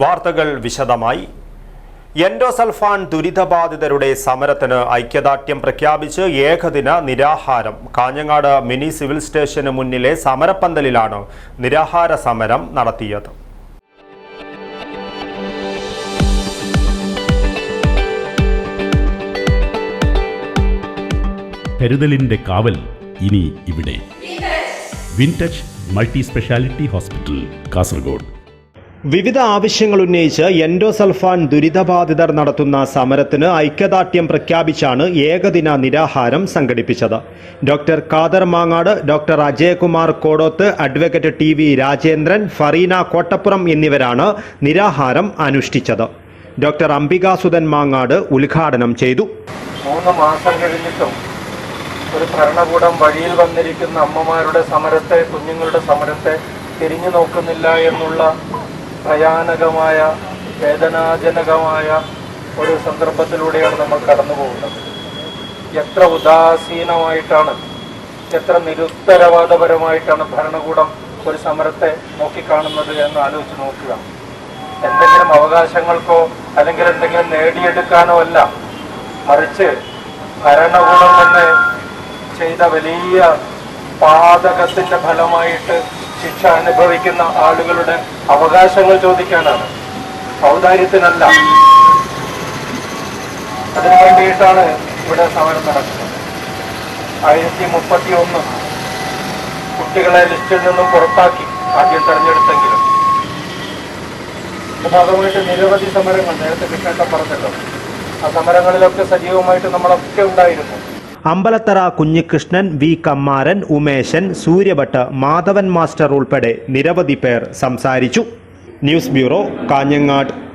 വാർത്തകൾ വിശദമായി. എൻഡോസൾഫാൻ ദുരിതബാധിതരുടെ സമരത്തിന് ഐക്യദാർഢ്യം പ്രഖ്യാപിച്ച് ഏകദിന നിരാഹാരം. കാഞ്ഞങ്ങാട് മിനി സിവിൽ സ്റ്റേഷന് മുന്നിലെ സമരപ്പന്തലിലാണ് നിരാഹാര സമരം നടത്തിയത്. കരുതലിന്റെ കാവൽ ഇനി ഇവിടെ. Wintouch multi speciality hospital Kasaragod. വിവിധ ആവശ്യങ്ങൾ ഉന്നയിച്ച് എൻഡോസൾഫാൻ ദുരിതബാധിതർ നടത്തുന്ന സമരത്തിന് ഐക്യദാർഢ്യം പ്രഖ്യാപിച്ചാണ് ഏകദിന നിരാഹാരം സംഘടിപ്പിച്ചത്. Doctor Kader Mangad doctor Ajayakumar Kodoth advocate T V Rajendran Fareena Kottappuram എന്നിവരാണ് നിരാഹാരം അനുഷ്ഠിച്ചത്. ഡോക്ടർ അംബികാസുധൻ മാങ്ങാട് ഉദ്ഘാടനം ചെയ്തു. മൂന്ന് മാസം കഴിഞ്ഞിട്ടും ഒരു ഭരണകൂടം വഴിയിൽ വന്നിരിക്കുന്ന അമ്മമാരുടെ സമരത്തെ കുഞ്ഞുങ്ങളുടെ സമരത്തെ തിരിഞ്ഞു നോക്കുന്നില്ല എന്നുള്ള ഭയാനകമായ വേദനാജനകമായ ഒരു സന്ദർഭത്തിലൂടെയാണ് നമ്മൾ കടന്നു പോകുന്നത്. എത്ര ഉദാസീനമായിട്ടാണ് എത്ര നിരുത്തരവാദപരമായിട്ടാണ് ഭരണകൂടം ഒരു സമരത്തെ നോക്കിക്കാണുന്നത് എന്ന് ആലോചിച്ച് നോക്കുക. എന്തെങ്കിലും അവകാശങ്ങൾക്കോ അല്ലെങ്കിൽ എന്തെങ്കിലും നേടിയെടുക്കാനോ അല്ല മറിച്ച് ഭരണകൂടം തന്നെ ചെയ്ത വലിയ പാതകത്തിന്റെ ഫലമായിട്ട് ശിക്ഷ അനുഭവിക്കുന്ന ആളുകളുടെ അവകാശങ്ങൾ ചോദിക്കാനാണ്. ഔദാര്യത്തിനല്ല. അതിനു വേണ്ടിയിട്ടാണ് ഇവിടെ സമരം നടക്കുന്നത്. ആയിരത്തി മുപ്പത്തി ഒന്ന് കുട്ടികളെ ലിസ്റ്റിൽ നിന്നും പുറത്താക്കി ആദ്യം തെരഞ്ഞെടുത്തെങ്കിലും. ഭാഗമായിട്ട് നിരവധി സമരങ്ങൾ നേരത്തെ കിട്ടേണ്ട പറഞ്ഞല്ലോ. ആ സമരങ്ങളിലൊക്കെ സജീവമായിട്ട് നമ്മളൊക്കെ ഉണ്ടായിരുന്നു. അമ്പലത്തറ കുഞ്ഞികൃഷ്ണൻ വി. കമ്മാരൻ ഉമേശൻ സൂര്യഭട്ട് മാധവൻ മാസ്റ്റർ ഉൾപ്പെടെ നിരവധി പേർ സംസാരിച്ചു. News bureau Kanhangad.